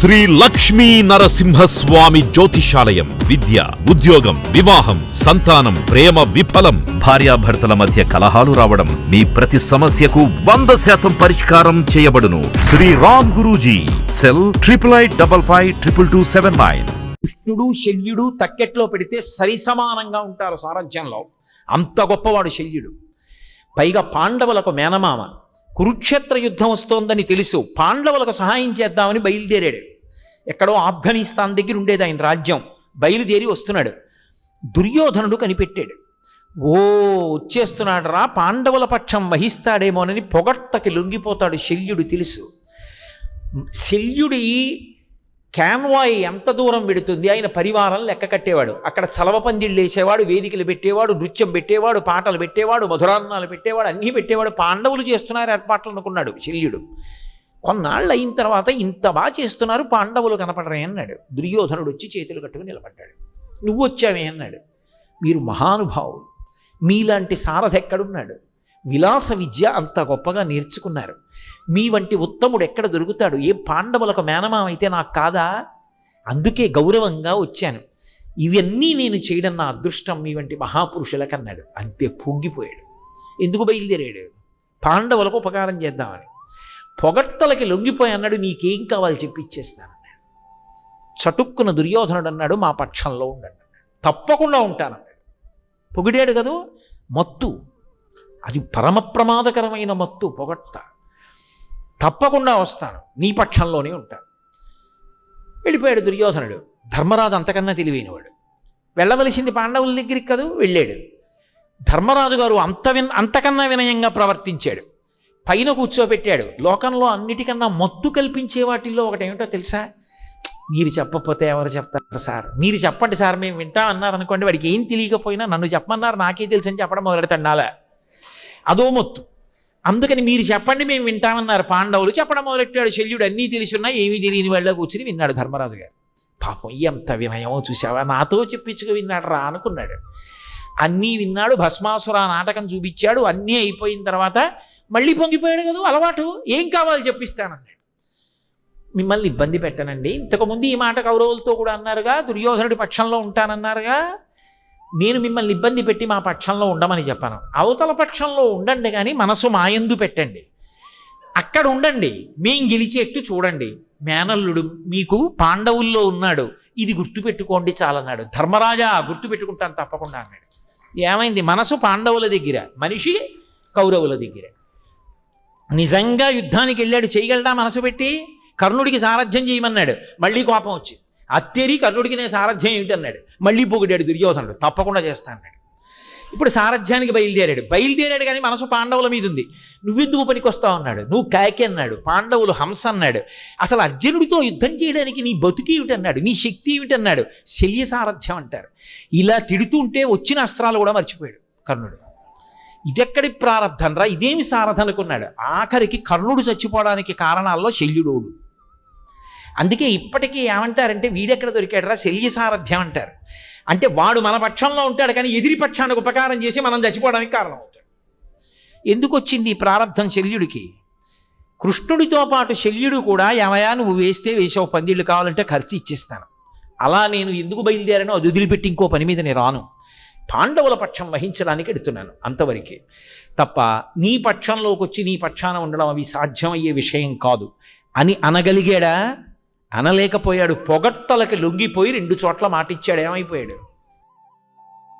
శ్రీ లక్ష్మీ నరసింహస్వామి జ్యోతిషాలయం. విద్య ఉద్యోగం వివాహం సంతానం ప్రేమ విఫలం భార్యాభర్తల మధ్య కలహాలు రావడం మీ ప్రతి సమస్యకు వంద శాతం పరిష్కారం చేయబడును. Shri Ram Guruji cell triple eight double five triple two seven nine. కృష్ణుడు శల్యుడు తక్కెట్లో పెడితే సరిసమానంగా ఉంటారు సారథ్యంలో. అంత గొప్పవాడు శల్యుడు. పైగా పాండవులకు మేనమామ. కురుక్షేత్ర యుద్ధం వస్తోందని తెలుసు. పాండవులకు సహాయం చేద్దామని బయలుదేరాడు. ఎక్కడో ఆఫ్ఘనిస్తాన్ దగ్గర ఉండేది ఆయన రాజ్యం. బయలుదేరి వస్తున్నాడు. దుర్యోధనుడు కనిపెట్టాడు. ఓ వచ్చేస్తున్నాడు రా పాండవుల పక్షం వహిస్తాడేమోనని పొగట్టకి లొంగిపోతాడు శల్యుడు తెలుసు. శల్యుడి క్యాన్వాయ్ ఎంత దూరం పెడుతుంది ఆయన పరివారం లెక్క కట్టేవాడు. అక్కడ చలవ పందిళ్ళు వేసేవాడు వేదికలు పెట్టేవాడు నృత్యం పెట్టేవాడు పాటలు పెట్టేవాడు మధురాన్నాలు పెట్టేవాడు అన్నీ పెట్టేవాడు పాండవులు చేస్తున్నారు ఏర్పాట్లు అనుకున్నాడు శల్యుడు. కొన్నాళ్ళు అయిన తర్వాత ఇంత బాగా చేస్తున్నారు పాండవులు కనపడరే అన్నాడు. దుర్యోధనుడు వచ్చి చేతులు కట్టుకుని నిలబడ్డాడు. నువ్వు వచ్చావే అన్నాడు. మీరు మహానుభావులు. మీలాంటి సారథి ఎక్కడున్నాడు విలాస విద్య అంత గొప్పగా నేర్చుకున్నారు. మీ వంటి ఉత్తముడు ఎక్కడ దొరుకుతాడు? ఏ పాండవులకు మేనమామ అయితే నాకు కాదా? అందుకే గౌరవంగా వచ్చాను. ఇవన్నీ నేను చేయడం నా అదృష్టం మీ వంటి మహాపురుషులకు అన్నాడు అంతే పొంగిపోయాడు. ఎందుకు బయలుదేరాడు? పాండవులకు ఉపకారం చేద్దామని. పొగట్టలకి లొంగిపోయి అన్నాడు నీకేం కావాలి చెప్పి ఇచ్చేస్తాను చటుక్కున దుర్యోధనుడు అన్నాడు మా పక్షంలో ఉండండి తప్పకుండా ఉంటానన్నాడు పొగిడాడు కదూ? మత్తు. అది పరమ ప్రమాదకరమైన మత్తు పొగట్ట తప్పకుండా వస్తాను నీ పక్షంలోనే ఉంటాను. వెళ్ళిపోయాడు దుర్యోధనుడు. ధర్మరాజు అంతకన్నా తెలివైనవాడు. వెళ్ళవలసింది పాండవుల దగ్గరికి కదూ? వెళ్ళాడు. ధర్మరాజు గారు అంత విన్ అంతకన్నా వినయంగా ప్రవర్తించాడు. పైన కూర్చోబెట్టాడు. లోకంలో అన్నిటికన్నా మత్తు కల్పించే వాటిల్లో ఒకటి ఏమిటో తెలుసా? మీరు చెప్పకపోతే ఎవరు చెప్తారు సార్? మీరు చెప్పండి సార్ మేము వింటాం అన్నారు అనుకోండి వాడికి ఏం తెలియకపోయినా నన్ను చెప్పమన్నారు నాకే తెలుసని చెప్పడం చెప్పడం నాలా అదో మొత్తు. అందుకని మీరు చెప్పండి మేము వింటామన్నారు పాండవులు చెప్పడం మొదలెట్టాడు శల్యుడు అన్నీ తెలుసున్నా ఏమీ తెలియని వాళ్ళ కూర్చుని విన్నాడు ధర్మరాజు గారు. పాపం ఎంత వినయమో చూసావా? నాతో చెప్పించుకు విన్నాడు రా అనుకున్నాడు. అన్నీ విన్నాడు భస్మాసుర నాటకం చూపించాడు అన్నీ అయిపోయిన తర్వాత మళ్ళీ పొంగిపోయాడు కదా అలవాటు. ఏం కావాలి చెప్పిస్తానన్నాడు మిమ్మల్ని ఇబ్బంది పెట్టనండి. ఇంతకుముందు ఈ మాట కౌరవులతో కూడా అన్నారుగా దుర్యోధనుడి పక్షంలో ఉంటానన్నారుగా. నేను మిమ్మల్ని ఇబ్బంది పెట్టి మా పక్షంలో ఉండమని చెప్పాను. అవతల పక్షంలో ఉండండి కానీ మనసు మాయందు పెట్టండి. అక్కడ ఉండండి. మేం గెలిచేట్టు చూడండి. మేనల్లుడు మీకు పాండవుల్లో ఉన్నాడు. ఇది గుర్తుపెట్టుకోండి చాలన్నాడు. ధర్మరాజా గుర్తుపెట్టుకుంటాను తప్పకుండా అన్నాడు. ఏమైంది? మనసు పాండవుల దగ్గర మనిషి కౌరవుల దగ్గర. నిజంగా యుద్ధానికి వెళ్ళాడు చేయగలడా మనసు పెట్టి? కర్ణుడికి సారథ్యం చేయమన్నాడు. మళ్ళీ కోపం వచ్చి అత్తేరి కర్ణుడికి నేను సారథ్యం ఏమిటన్నాడు. మళ్ళీ పొగిడాడు దుర్యోధనుడు తప్పకుండా చేస్తా అన్నాడు. ఇప్పుడు సారథ్యానికి బయలుదేరాడు. బయలుదేరాడు కానీ మనసు పాండవుల మీద ఉంది. నువ్వెందుకు పనికొస్తావు అన్నాడు. నువ్వు కాకి అన్నాడు. పాండవులు హంస అన్నాడు. అసలు అర్జునుడితో యుద్ధం చేయడానికి నీ బతుకి ఏమిటన్నాడు? నీ శక్తి ఏమిటన్నాడు? శల్య సారథ్యం అంటారు. ఇలా తిడుతుంటే వచ్చిన అస్త్రాలు కూడా మర్చిపోయాడు కర్ణుడు. ఇదెక్కడి ప్రారంధం రా? ఇదేమి సారథనుకున్నాడు? ఆఖరికి కర్ణుడు చచ్చిపోవడానికి కారణాల్లో శల్యుడోడు. అందుకే ఇప్పటికీ ఏమంటారంటే వీడెక్కడ దొరికాడరా శల్య సారథ్యం అంటారు. అంటే వాడు మన పక్షంలో ఉంటాడు కానీ ఎదిరి పక్షానికి ఉపకారం చేసి మనం చచ్చిపోవడానికి కారణం అవుతాడు ఎందుకు వచ్చింది ఈ ప్రారంధం శల్యుడికి? కృష్ణుడితో పాటు శల్యుడు కూడా ఏమయా నువ్వు వేస్తే వేసావు పందిళ్ళు కావాలంటే ఖర్చు ఇచ్చేస్తాను. అలా నేను ఎందుకు బయలుదేరానో అది వదిలిపెట్టి ఇంకో పని మీద నేను రాను. పాండవుల పక్షం వహించడానికి ఎడుతున్నాను అంతవరకే. తప్ప నీ పక్షంలోకి వచ్చి నీ పక్షాన ఉండడం అవి సాధ్యమయ్యే విషయం కాదు. అని అనగలిగాడా? అనలేకపోయాడు. పొగట్టలకి లొంగిపోయి రెండు చోట్ల మాటిచ్చాడు. ఏమైపోయాడు?